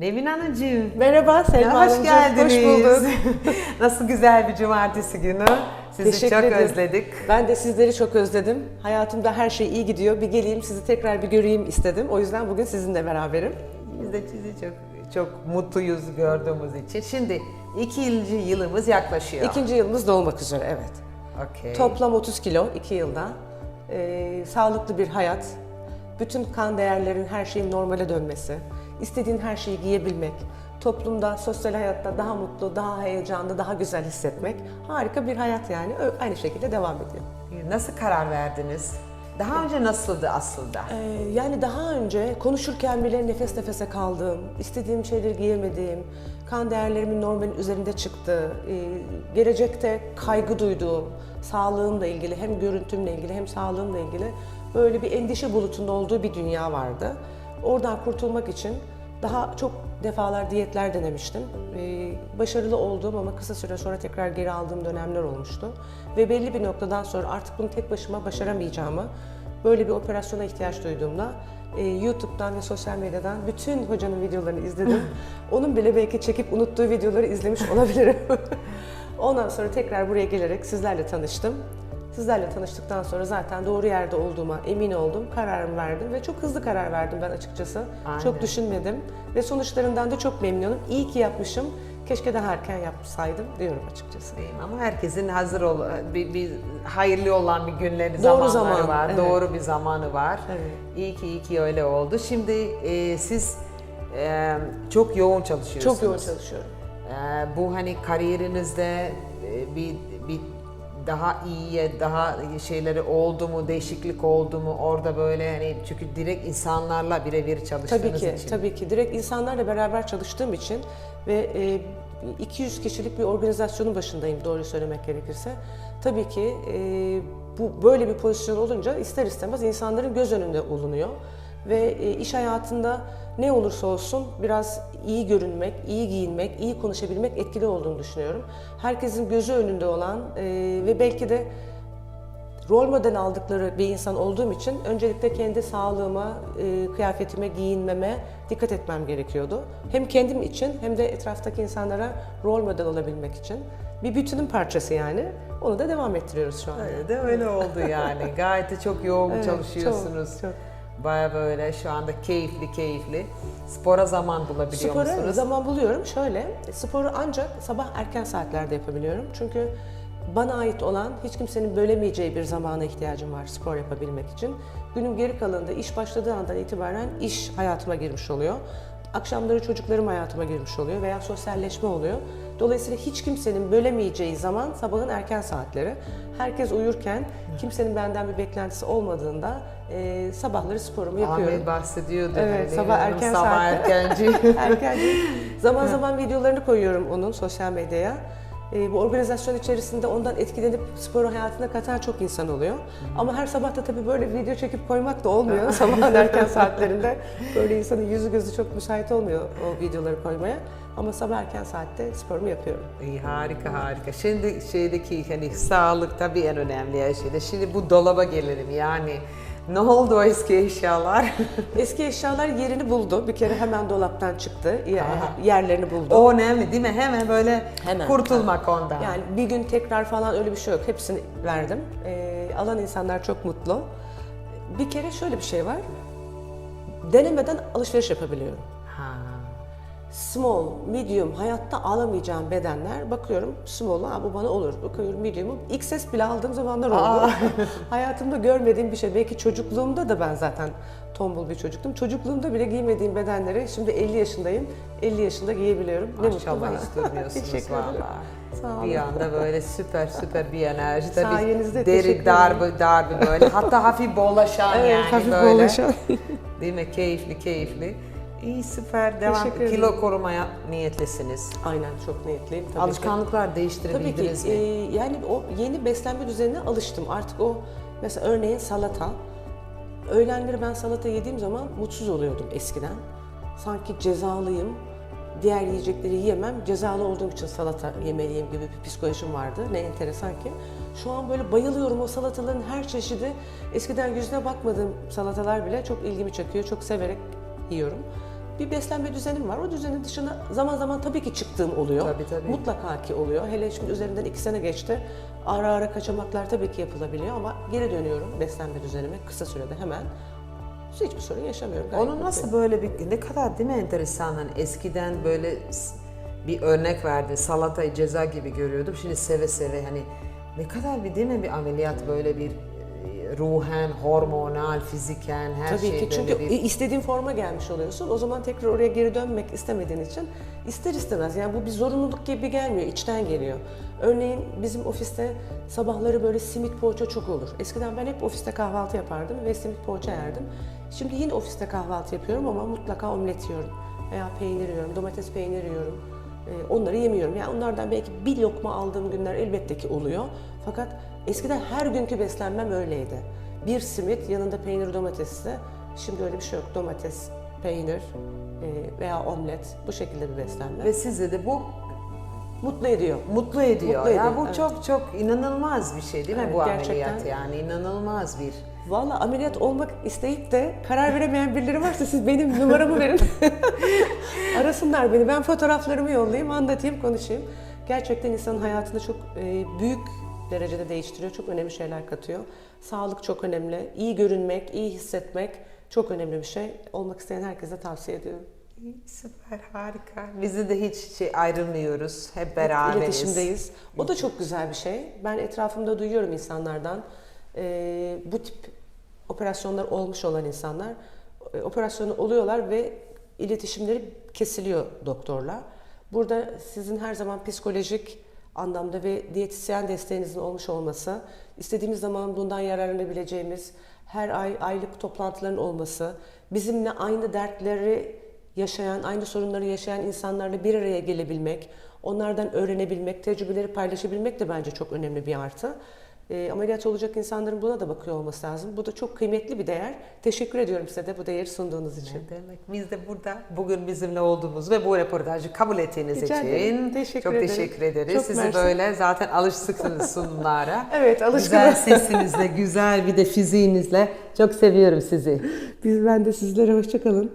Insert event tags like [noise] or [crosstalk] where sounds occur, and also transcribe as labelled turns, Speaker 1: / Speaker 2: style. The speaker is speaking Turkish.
Speaker 1: Nevin Hanımcığım.
Speaker 2: Merhaba Selma
Speaker 1: Hoş geldiniz.
Speaker 2: Hoş bulduk. [laughs]
Speaker 1: Nasıl güzel bir cumartesi günü. Sizi
Speaker 2: Teşekkür
Speaker 1: çok
Speaker 2: ederim.
Speaker 1: özledik.
Speaker 2: Ben de sizleri çok özledim. Hayatımda her şey iyi gidiyor. Bir geleyim sizi tekrar bir göreyim istedim. O yüzden bugün sizinle beraberim.
Speaker 1: Biz de sizi çok çok mutluyuz gördüğümüz için. Şimdi ikinci yılımız yaklaşıyor.
Speaker 2: İkinci yılımız dolmak üzere evet.
Speaker 1: Okey.
Speaker 2: Toplam 30 kilo iki yılda. Ee, sağlıklı bir hayat. Bütün kan değerlerin her şeyin normale dönmesi. istediğin her şeyi giyebilmek. Toplumda, sosyal hayatta daha mutlu, daha heyecanlı, daha güzel hissetmek. Harika bir hayat yani. Aynı şekilde devam ediyor.
Speaker 1: Nasıl karar verdiniz? Daha önce nasıldı aslında?
Speaker 2: Ee, yani daha önce konuşurken bile nefes nefese kaldığım, istediğim şeyleri giyemediğim, kan değerlerimin normalin üzerinde çıktığı, e, gelecekte kaygı duyduğum, sağlığımla ilgili hem görüntümle ilgili hem sağlığımla ilgili böyle bir endişe bulutunda olduğu bir dünya vardı. Oradan kurtulmak için daha çok defalar diyetler denemiştim. Ee, başarılı olduğum ama kısa süre sonra tekrar geri aldığım dönemler olmuştu. Ve belli bir noktadan sonra artık bunu tek başıma başaramayacağımı, böyle bir operasyona ihtiyaç duyduğumda e, YouTube'dan ve sosyal medyadan bütün hocanın videolarını izledim. [laughs] Onun bile belki çekip unuttuğu videoları izlemiş olabilirim. [laughs] Ondan sonra tekrar buraya gelerek sizlerle tanıştım. Sizlerle tanıştıktan sonra zaten doğru yerde olduğuma emin oldum, kararımı verdim ve çok hızlı karar verdim ben açıkçası.
Speaker 1: Aynen.
Speaker 2: Çok düşünmedim ve sonuçlarından da çok memnunum. İyi ki yapmışım, keşke daha erken yapsaydım diyorum açıkçası.
Speaker 1: Değil mi? Ama herkesin hazır ol, bir, bir hayırlı olan bir günleri
Speaker 2: Doğru
Speaker 1: zamanları
Speaker 2: zaman,
Speaker 1: var.
Speaker 2: evet.
Speaker 1: Doğru bir zamanı var.
Speaker 2: Evet.
Speaker 1: İyi ki iyi ki öyle oldu. Şimdi e, siz e, çok yoğun çalışıyorsunuz.
Speaker 2: Çok yoğun çalışıyorum.
Speaker 1: Ee, bu hani kariyerinizde e, bir daha iyiye, daha şeyleri oldu mu, değişiklik oldu mu orada böyle hani çünkü direkt insanlarla birebir çalıştığınız
Speaker 2: Tabii ki,
Speaker 1: için.
Speaker 2: tabii ki. Direkt insanlarla beraber çalıştığım için ve e, 200 kişilik bir organizasyonun başındayım doğru söylemek gerekirse. Tabii ki e, bu böyle bir pozisyon olunca ister istemez insanların göz önünde olunuyor. Ve e, iş hayatında ne olursa olsun biraz iyi görünmek, iyi giyinmek, iyi konuşabilmek etkili olduğunu düşünüyorum. Herkesin gözü önünde olan e, ve belki de rol model aldıkları bir insan olduğum için öncelikle kendi sağlığıma, e, kıyafetime, giyinmeme dikkat etmem gerekiyordu. Hem kendim için hem de etraftaki insanlara rol model olabilmek için. Bir bütünün parçası yani. Onu da devam ettiriyoruz şu anda.
Speaker 1: Öyle de öyle oldu yani. [laughs] Gayet de çok yoğun
Speaker 2: Evet,
Speaker 1: çalışıyorsunuz.
Speaker 2: çok, çok.
Speaker 1: Baya böyle şu anda keyifli keyifli. Spora zaman bulabiliyor
Speaker 2: Spora
Speaker 1: musunuz?
Speaker 2: zaman buluyorum. Şöyle, sporu ancak sabah erken saatlerde yapabiliyorum. Çünkü bana ait olan hiç kimsenin bölemeyeceği bir zamana ihtiyacım var spor yapabilmek için. Günün geri kalanında iş başladığı andan itibaren iş hayatıma girmiş oluyor. Akşamları çocuklarım hayatıma girmiş oluyor veya sosyalleşme oluyor. Dolayısıyla hiç kimsenin bölemeyeceği zaman sabahın erken saatleri. Herkes uyurken kimsenin benden bir beklentisi olmadığında e, sabahları sporumu yapıyorum.
Speaker 1: Ahmet bahsediyordu.
Speaker 2: Evet,
Speaker 1: hani,
Speaker 2: sabah erken
Speaker 1: sabah
Speaker 2: saatte.
Speaker 1: erkenci. [laughs]
Speaker 2: Erkenci. Zaman [laughs] zaman videolarını koyuyorum onun sosyal medyaya. Ee, bu organizasyon içerisinde ondan etkilenip sporu hayatına katan çok insan oluyor. Ama her sabah da tabii böyle video çekip koymak da olmuyor. [laughs] Sabahın erken saatlerinde böyle insanın yüzü gözü çok müsait olmuyor o videoları koymaya. Ama sabah erken saatte sporumu yapıyorum.
Speaker 1: İyi harika harika. Şimdi şeydeki hani sağlık tabii en önemli her şeyde. Şimdi bu dolaba gelelim yani. Ne oldu o eski eşyalar? [laughs]
Speaker 2: Eski eşyalar yerini buldu. Bir kere hemen dolaptan çıktı.
Speaker 1: Aha.
Speaker 2: yerlerini buldu.
Speaker 1: o önemli değil mi? Hemen böyle
Speaker 2: Hemen.
Speaker 1: kurtulmak ondan.
Speaker 2: Yani bir gün tekrar falan öyle bir şey yok. Hepsini verdim. Ee, alan insanlar çok mutlu. Bir kere şöyle bir şey var. Denemeden alışveriş yapabiliyorum.
Speaker 1: Ha.
Speaker 2: Small, medium, hayatta alamayacağım bedenler bakıyorum small, ha bu bana olur. Bakıyorum medium'u, XS bile aldığım zamanlar oldu. [laughs] Hayatımda görmediğim bir şey. Belki çocukluğumda da ben zaten tombul bir çocuktum. Çocukluğumda bile giymediğim bedenleri şimdi 50 yaşındayım. 50 yaşında giyebiliyorum. Ne
Speaker 1: Maşallah hiç durmuyorsunuz valla.
Speaker 2: Sağ olun.
Speaker 1: Bir anda böyle süper süper bir enerji. Tabii
Speaker 2: Sayenizde
Speaker 1: deri darbe darbe böyle. Hatta hafif bollaşan
Speaker 2: Evet,
Speaker 1: yani
Speaker 2: hafif
Speaker 1: böyle.
Speaker 2: bollaşan.
Speaker 1: Değil mi? Keyifli keyifli. İyi süper devam.
Speaker 2: Teşekkür ederim.
Speaker 1: Kilo korumaya niyetlisiniz.
Speaker 2: Aynen çok niyetliyim tabii ki.
Speaker 1: Alışkanlıklar
Speaker 2: Tabii ki
Speaker 1: değiştirebildiniz
Speaker 2: e,
Speaker 1: mi?
Speaker 2: yani o yeni beslenme düzenine alıştım. Artık o mesela örneğin salata. Öğlenleri ben salata yediğim zaman mutsuz oluyordum eskiden. Sanki cezalıyım. Diğer yiyecekleri yiyemem. Cezalı olduğum için salata yemeliyim gibi bir psikolojim vardı. Ne enteresan ki. Şu an böyle bayılıyorum o salataların her çeşidi. Eskiden yüzüne bakmadığım salatalar bile çok ilgimi çekiyor. Çok severek yiyorum. Bir beslenme düzenim var. O düzenin dışına zaman zaman tabii ki çıktığım oluyor.
Speaker 1: Tabii, tabii.
Speaker 2: Mutlaka ki oluyor. Hele şimdi üzerinden iki sene geçti. Ara ara kaçamaklar tabii ki yapılabiliyor ama geri dönüyorum beslenme düzenime kısa sürede hemen. Hiçbir sorun yaşamıyorum. Gayet
Speaker 1: nasıl
Speaker 2: mutluyum.
Speaker 1: böyle bir ne kadar değil mi enteresan hani eskiden böyle bir örnek verdi salatayı ceza gibi görüyordum şimdi seve seve hani ne kadar bir değil mi bir ameliyat böyle bir ruhen, hormonal, fiziken her
Speaker 2: Tabii
Speaker 1: şey
Speaker 2: ki çünkü
Speaker 1: bir
Speaker 2: istediğin forma gelmiş oluyorsun. O zaman tekrar oraya geri dönmek istemediğin için ister istemez yani bu bir zorunluluk gibi gelmiyor, içten geliyor. Örneğin bizim ofiste sabahları böyle simit poğaça çok olur. Eskiden ben hep ofiste kahvaltı yapardım ve simit poğaça yerdim. Şimdi yine ofiste kahvaltı yapıyorum ama mutlaka omlet yiyorum. Veya peynir yiyorum, domates peyniri yiyorum. Ee, onları yemiyorum. Yani onlardan belki bir lokma aldığım günler elbette ki oluyor. Fakat eskiden her günkü beslenmem öyleydi. Bir simit yanında peynir domatesle. Şimdi öyle bir şey yok. Domates, peynir e, veya omlet bu şekilde bir beslenme.
Speaker 1: ve sizi de bu
Speaker 2: mutlu ediyor.
Speaker 1: mutlu ediyor.
Speaker 2: Mutlu
Speaker 1: ya
Speaker 2: ediyor,
Speaker 1: bu
Speaker 2: evet.
Speaker 1: çok çok inanılmaz bir şey değil mi
Speaker 2: Evet,
Speaker 1: bu
Speaker 2: gerçekten.
Speaker 1: ameliyat yani inanılmaz bir
Speaker 2: Valla ameliyat olmak isteyip de karar veremeyen birileri varsa siz benim numaramı verin. [laughs] Arasınlar beni. Ben fotoğraflarımı yollayayım, anlatayım, konuşayım. Gerçekten insanın hayatını çok e, büyük derecede değiştiriyor. Çok önemli şeyler katıyor. Sağlık çok önemli. İyi görünmek, iyi hissetmek çok önemli bir şey. Olmak isteyen herkese tavsiye ediyorum.
Speaker 1: Süper harika. Bizi de hiç şey ayrılmıyoruz. Hep beraberiz.
Speaker 2: İletişimdeyiz. O da çok güzel bir şey. Ben etrafımda duyuyorum insanlardan. Ee, bu tip operasyonlar olmuş olan insanlar e, operasyonu oluyorlar ve iletişimleri kesiliyor doktorla. Burada sizin her zaman psikolojik anlamda ve diyetisyen desteğinizin olmuş olması, istediğimiz zaman bundan yararlanabileceğimiz her ay aylık toplantıların olması, bizimle aynı dertleri yaşayan, aynı sorunları yaşayan insanlarla bir araya gelebilmek, onlardan öğrenebilmek, tecrübeleri paylaşabilmek de bence çok önemli bir artı. E, ameliyat olacak insanların buna da bakıyor olması lazım. Bu da çok kıymetli bir değer. Teşekkür ediyorum size de bu değeri sunduğunuz için.
Speaker 1: Ne demek? Biz de burada bugün bizimle olduğumuz ve bu röportajı kabul ettiğiniz
Speaker 2: Rica
Speaker 1: için
Speaker 2: ederim. Teşekkür
Speaker 1: çok
Speaker 2: ederim.
Speaker 1: teşekkür ederiz.
Speaker 2: Çok
Speaker 1: Sizi
Speaker 2: mersi.
Speaker 1: böyle zaten alıştıksınız sunumlara. [laughs]
Speaker 2: Evet, alışkınım.
Speaker 1: Güzel [laughs] sesinizle, güzel bir de fiziğinizle çok seviyorum sizi.
Speaker 2: Biz ben de sizlere hoşçakalın.